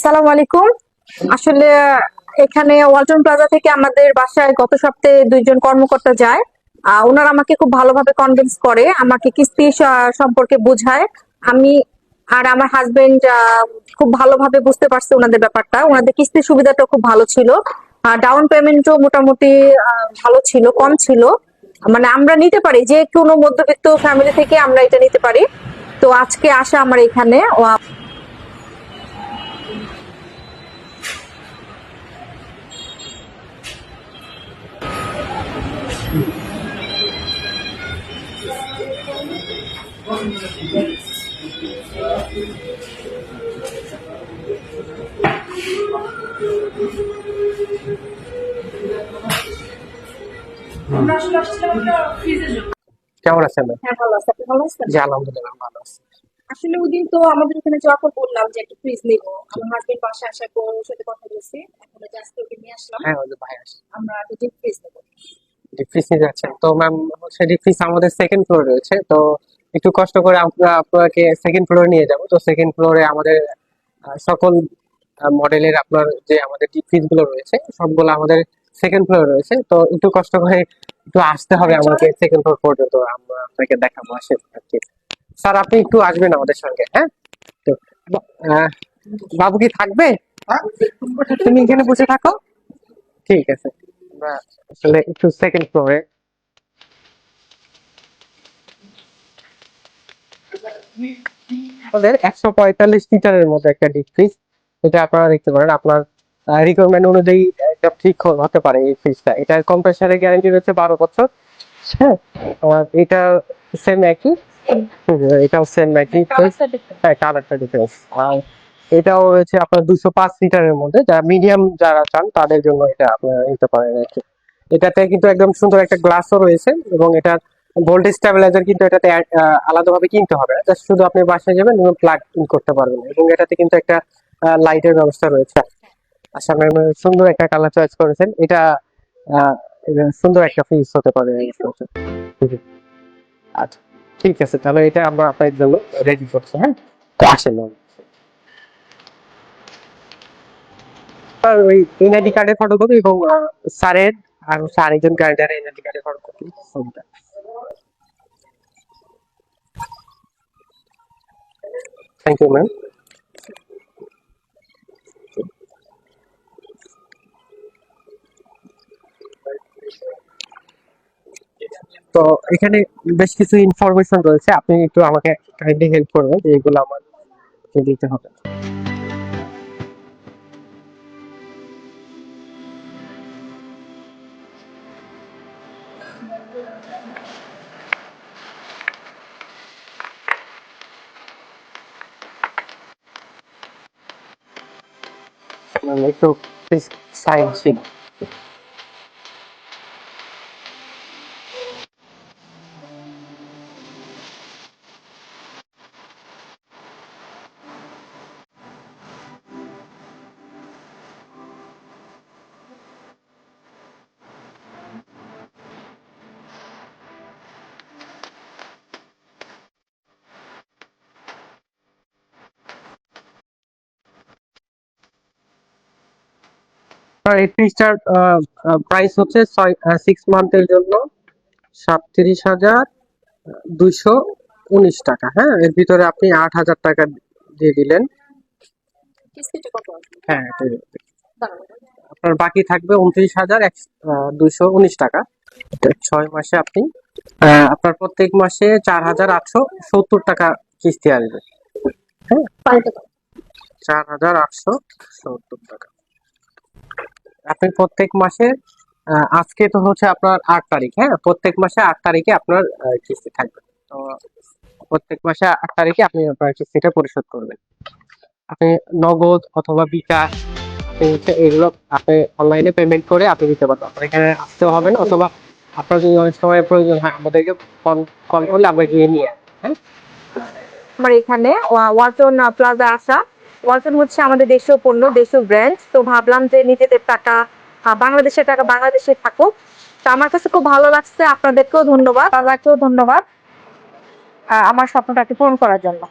আসসালামু আলাইকুম। আসলে এখানে ওয়ালটন প্লাজা থেকে আমাদের বাসায় গত সপ্তাহে দুইজন কর্মকর্তা যায়। আহ, ওনারা আমাকে খুব ভালোভাবে কনভিন্স করে আমাকে কিস্তি সম্পর্কে বোঝায়। আমি আর আমার হাজবেন্ড খুব ভালোভাবে বুঝতে পারছে ওনাদের ব্যাপারটা। ওনাদের কিস্তির সুবিধাটা খুব ভালো ছিল। ডাউন পেমেন্টও মোটামুটি ভালো ছিল কম ছিল। মানে আমরা নিতে পারি যে কোনো মধ্যবিত্ত ফ্যামিলি থেকে আমরা এটা নিতে পারি। তো আজকে আসা আমার এখানে ও- আমরা আসলে আসছিলাম একটা ফ্রিজের জন্য কেমন আছেন? হ্যাঁ ভালো আছে। আপনি ভালো আছেন? জি আলহামদুলিল্লাহ ভালো আছি। আসলে ওই দিন তো আমাদের এখানে যাওয়ার পর বললাম যে একটা ফ্রিজ নিব। আমার হাজবেন্ড বাসায় আসার পর ওর সাথে কথা বলছি। এখন জাস্ট ওকে নিয়ে আসলাম। হ্যাঁ ওই যে ভাই আসছে। আমরা একটা ডিপ ফ্রিজ নেব। নিয়ে যাচ্ছেন তো ম্যাম হচ্ছে ডিফ্রিজ আমাদের সেকেন্ড ফ্লোর রয়েছে। তো একটু কষ্ট করে আমরা আপনাকে সেকেন্ড ফ্লোরে নিয়ে যাব। তো সেকেন্ড ফ্লোরে আমাদের সকল মডেলের আপনার যে আমাদের ডিফ্রিজগুলো রয়েছে সবগুলো আমাদের সেকেন্ড ফ্লোরে রয়েছে। তো একটু কষ্ট করে একটু আসতে হবে আমাকে সেকেন্ড ফ্লোর পর্যন্ত। আমরা আপনাকে দেখাবো আসে স্যার আপনি একটু আসবেন আমাদের সঙ্গে হ্যাঁ? তো বাবু কি থাকবে। তুমি এখানে বসে থাকো। ঠিক আছে। আমরা আসলে একটু সেকেন্ড ফ্লোরে আমাদের একশো পঁয়তাল্লিশ লিটারের মতো একটা ডিফ্রিজ এটা আপনারা দেখতে পারেন। আপনার রিকোয়ারমেন্ট অনুযায়ী এটা ঠিক হতে পারে এই ফ্রিজটা এটার কম্প্রেসারের গ্যারান্টি রয়েছে বারো বছর। হ্যাঁ আর এটা সেম একই। এটাও সেম একই। হ্যাঁ কালারটা ডিফারেন্স আর এটাও রয়েছে আপনার দুশো পাঁচ লিটারের মধ্যে যারা মিডিয়াম যারা চান তাদের জন্য এটা আপনারা নিতে পারেন আর কি। এটাতে কিন্তু একদম সুন্দর একটা গ্লাসও রয়েছে এবং এটার ভোল্টেজ স্টেবিলাইজার কিন্তু এটাতে আলাদাভাবে কিনতে হবে না। জাস্ট শুধু আপনি বাসায় যাবেন এবং প্লাগ ইন করতে পারবেন এবং এটাতে কিন্তু একটা লাইটের ব্যবস্থা রয়েছে। আচ্ছা ম্যাম সুন্দর একটা কালার চয়েস করেছেন। এটা সুন্দর একটা ফিস হতে পারে আচ্ছা ঠিক আছে, তাহলে এটা আমরা আপনার জন্য রেডি করছি হ্যাঁ? আসেন ম্যাম আর ওই এনআইডি কার্ডের ফটোকপি এবং স্যারের আর হচ্ছে আরেকজন গার্ডের এনআইডি কার্ডের ফটোকপি ছবিটা। থ্যাংক ইউ ম্যাম তো এখানে বেশ কিছু ইনফরমেশন রয়েছে। আপনি একটু আমাকে কাইন্ডলি হেল্প করবেন যে এগুলো আমার দিতে হবে। মানে একটু প্লিজ সাইন শিট আর এই ফ্রিজটার প্রাইস হচ্ছে ছয় সিক্স মান্থের জন্য সাতত্রিশ হাজার দুইশো উনিশ টাকা। হ্যাঁ এর ভিতরে আপনি আট হাজার টাকা দিয়ে দিলেন। কিস্তিটা কত হ্যাঁ আপনার বাকি থাকবে উনত্রিশ হাজার দুইশো উনিশ টাকা। ছয় মাসে আপনি আপনার প্রত্যেক মাসে চার হাজার আটশো সত্তর টাকা কিস্তি আসবে। দাও। চার হাজার আটশো সত্তর টাকা। আপনি প্রত্যেক মাসে আজকে তো হচ্ছে আপনার আট তারিখ হ্যাঁ? প্রত্যেক মাসে আট তারিখে আপনার কিস্তি থাকবে। তো প্রত্যেক মাসে আট তারিখে আপনি আপনার কিস্তিটা পরিশোধ করবেন। আপনি নগদ অথবা বিকাশ হচ্ছে এগুলো আপনি অনলাইনে পেমেন্ট করে আপনি দিতে পারবেন। আপনার এখানে আসতেও হবে না, অথবা আপনার যদি অনেক সময় প্রয়োজন হয়, আমাদেরকে কল করলে আমরা গিয়ে নিয়ে হ্যাঁ? আমার এখানে, ওয়া- ওয়ালটন প্লাজা আসা। ওয়ালটন হচ্ছে আমাদের দেশীয় পণ্য, দেশীয় ব্র্যান্ড তো ভাবলাম যে নিজেদের টাকা বাংলাদেশের টাকা বাংলাদেশে থাকুক। তো আমার কাছে খুব ভালো লাগছে। আপনাদেরকেও ধন্যবাদ। প্লাজাকেও ধন্যবাদ আমার স্বপ্নটাকে পূরণ করার জন্য।